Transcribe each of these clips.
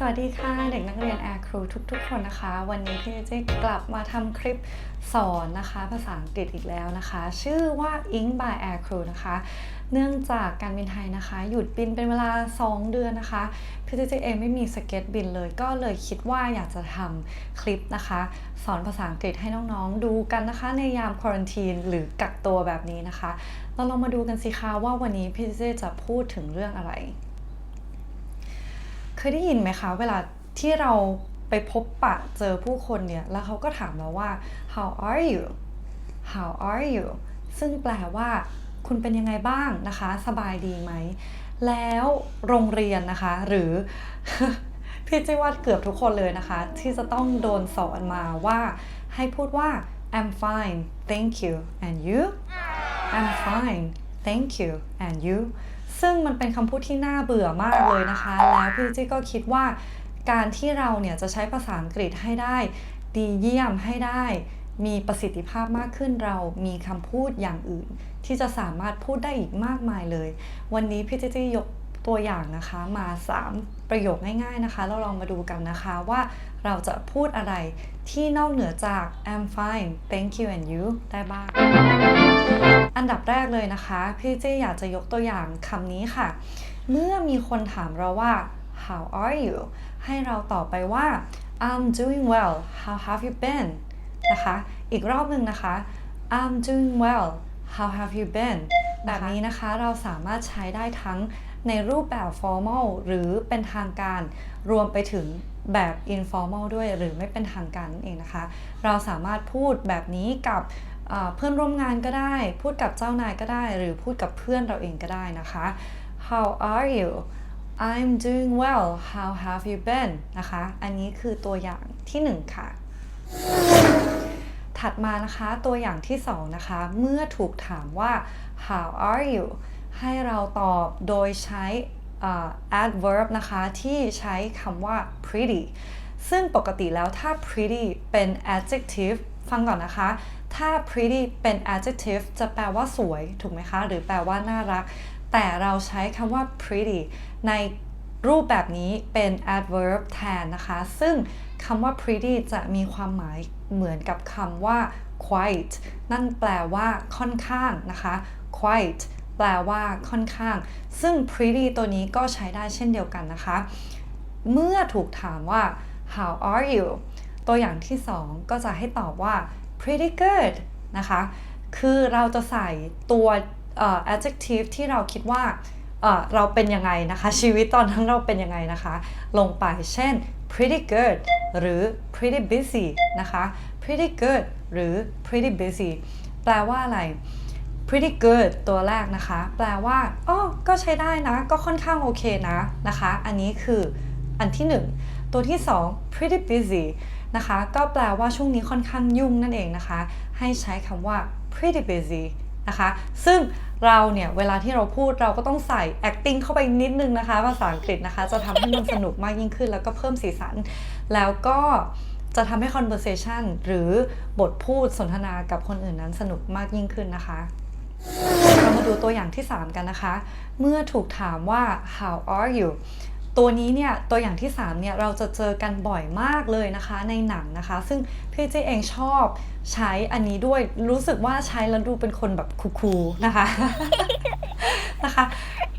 สวัสดีค่ะเด็กนักเรียนแอร์ครูทุกๆ คนนะคะ วันนี้พี่เจะกลับมาทำคลิปสอนนะคะ ภาษาอังกฤษอีกแล้วนะคะ ชื่อว่า Ink by Air Crew นะคะ เนื่องจากการบินไทยนะคะ หยุดบินเป็นเวลา 2 เดือนนะคะพี่เจะเองไม่มีสเก็ตบินเลย ก็เลยคิดว่าอยากจะทำคลิปนะคะ สอนภาษาอังกฤษให้น้องๆ ดูกันนะคะ ในยามควอนตีนหรือกักตัวแบบนี้นะคะเราลองมาดูกันสิคะว่าวันนี้พี่เจะจะพูดถึงเรื่องอะไร ยได้ยินไหมคะ เวลาที่เราไปพบปะเจอผู้คนเนี่ย แล้วเขาก็ถามเราว่า how are you how are you ซึ่งแปลว่าคุณเป็นยังไงบ้างนะคะ สบายดีไหม แล้วโรงเรียนนะคะ หรือพี่จิว่าเกือบทุกคนเลยนะคะ ที่จะต้องโดนสอนมาว่าให้พูดว่า I'm fine thank you and you I'm fine thank you and you ซึ่งมันเป็นคำพูดที่น่าเบื่อมากเลยนะคะ แล้วพี่จี้ก็คิดว่าการที่เราเนี่ยจะใช้ภาษาอังกฤษให้ได้ ดีเยี่ยมให้ได้ มีประสิทธิภาพมากขึ้นเรามีคำพูดอย่างอื่น ที่จะสามารถพูดได้อีกมากมายเลย วันนี้พี่จี้ยก ตัวอย่างนะคะมา 3 ประโยคง่ายๆนะคะ เราลองมาดูกันนะคะว่าเราจะพูดอะไรที่นอกเหนือจาก I'm fine thank you and you ได้บ้าง อันดับแรกเลยนะคะ พี่เจอยากจะยกตัวอย่างคำนี้ค่ะ เมื่อมีคนถามเราว่า how are you ให้เราตอบไปว่า I'm doing well how have you been นะคะ อีกรอบหนึ่งนะคะ I'm doing well how have you been แบบนี้นะคะเราสามารถใช้ได้ทั้ง ในรูปแบบ formal หรือเป็นทางการรวมไปถึงแบบ informal ด้วยหรือไม่เป็นทางการนั่นเองนะคะ เราสามารถพูดแบบนี้กับเพื่อนร่วมงานก็ได้ พูดกับเจ้านายก็ได้ หรือพูดกับเพื่อนเราเองก็ได้นะคะ How are you I'm doing well How have you been นะคะ อันนี้คือตัวอย่างที่หนึ่งค่ะ ถัดมานะคะตัวอย่างที่สองนะคะ เมื่อถูกถามว่า How are you ให้เราตอบโดยใช้ uh, adverb นะคะที่ใช้คำว่า pretty ซึ่งปกติแล้วถ้า pretty เป็น adjective ฟังก่อนนะคะ ถ้า pretty เป็น adjective จะแปลว่าสวยถูกไหมคะ หรือแปลว่าน่ารัก แต่เราใช้คำว่า pretty ในรูปแบบนี้เป็น adverb แทนนะคะ ซึ่งคำว่า pretty จะมีความหมายเหมือนกับคำว่า quite นั่นแปลว่าค่อนข้างนะคะ quite แปลว่าค่อนข้าง ซึ่ง pretty ตัวนี้ก็ใช้ได้เช่นเดียวกันนะคะ เมื่อถูกถามว่า how are you ตัวอย่างที่สองก็จะให้ตอบว่า pretty good นะคะ คือเราจะใส่ตัว uh, adjective ที่เราคิดว่า uh, เราเป็นยังไงนะคะ ชีวิตตอนนั้นเราเป็นยังไงนะคะ ลงไปเช่น pretty good หรือ pretty busy นะคะ pretty good หรือ pretty busy แปลว่าอะไร pretty good ตัวแรกนะคะ แปลว่าอ๋อก็ใช้ได้นะ ก็ค่อนข้างโอเคนะนะคะ อันนี้คืออันที่ 1 ตัวที่ 2 pretty busy นะคะ ก็แปลว่าช่วงนี้ค่อนข้างยุ่งนั่นเองนะคะ ให้ใช้คำว่า pretty busy นะคะ ซึ่งเราเนี่ยเวลาที่เราพูดเราก็ต้องใส่ acting เข้าไปนิดนึงนะคะภาษาอังกฤษนะคะ จะทำให้มันสนุกมากยิ่งขึ้น แล้วก็เพิ่มสีสัน แล้วก็จะทำให้ conversation หรือบทพูดสนทนากับคนอื่นนั้นสนุกมากยิ่งขึ้นนะคะ เรามาดูตัวอย่างที่ 3 กันนะคะ เมื่อถูกถามว่า how are you ตัวนี้เนี่ยตัวอย่างที่ 3 เนี่ย เราจะเจอกันบ่อยมากเลยนะคะในหนังนะคะ ซึ่งพี่เจเองชอบใช้อันนี้ด้วยรู้สึกว่าใช้แล้วดูเป็นคนแบบคูลๆนะคะนะคะ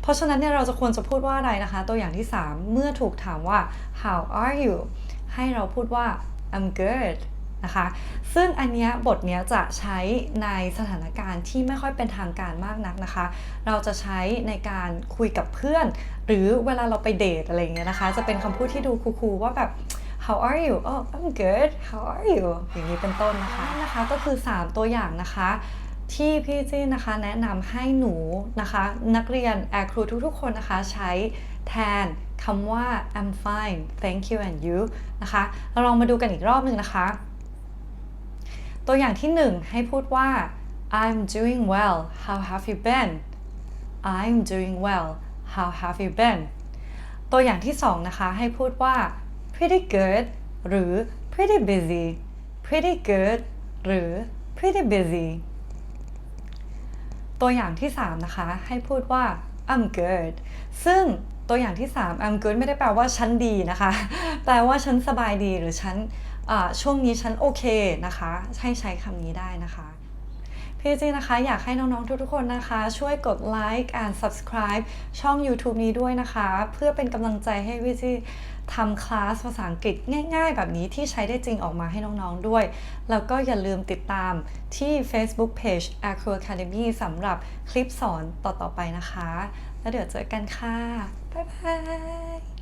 เพราะฉะนั้นเนี่ยเราจะควรจะพูดว่าอะไรนะคะ ตัวอย่างที่ 3 เมื่อถูกถามว่า how are you ให้เราพูดว่า I'm good นะคะ ซึ่งอันเนี้ยบทเนี้ยจะใช้ในสถานการณ์ที่ไม่ค่อยเป็นทางการมากนักนะคะ เราจะใช้ในการคุยกับเพื่อน หรือเวลาเราไปเดทอะไรเงี้ยนะคะ จะเป็นคำพูดที่ดูคูลๆว่าแบบ how are you oh I'm good how are you อย่างนี้เป็นต้นนะคะนะคะก็คือ 3 ตัวอย่างนะคะที่พี่จี้นะคะแนะนำให้หนูนะคะนักเรียนแอร์ครูทุกๆ คนนะคะใช้แทนคำว่า I'm fine thank you and you นะคะเราลองมาดูกันอีกรอบหนึ่งนะคะ ตัวอย่างที่ 1 ให้พูดว่า I'm doing well how have you been I'm doing well how have you been ตัวอย่างที่ 2 นะคะ ให้พูดว่า pretty good หรือ pretty busy pretty good หรือ pretty busy ตัวอย่างที่ 3 นะคะ ให้พูดว่า I'm good ซึ่งตัวอย่างที่ 3 I'm good ไม่ได้แปลว่าฉันดีนะคะ แปลว่าฉันสบายดีหรือฉัน ช่วงนี้ฉันโอเคนะคะ ให้ใช้คำนี้ได้นะคะพี่จีนะคะ อยากให้น้องๆทุกๆคนนะคะ ช่วยกดไลค์อ่าน subscribe ช่อง YouTube นี้ด้วยนะคะ เพื่อเป็นกำลังใจให้พี่จีทำคลาสภาษาอังกฤษง่ายๆ แบบนี้ที่ใช้ได้จริงออกมาให้น้องๆด้วย แล้วก็อย่าลืมติดตามที่ Facebook Page Acro Academy สำหรับคลิปสอนต่อๆไปนะคะ แล้วเดี๋ยวเจอกันค่ะ บ๊ายบาย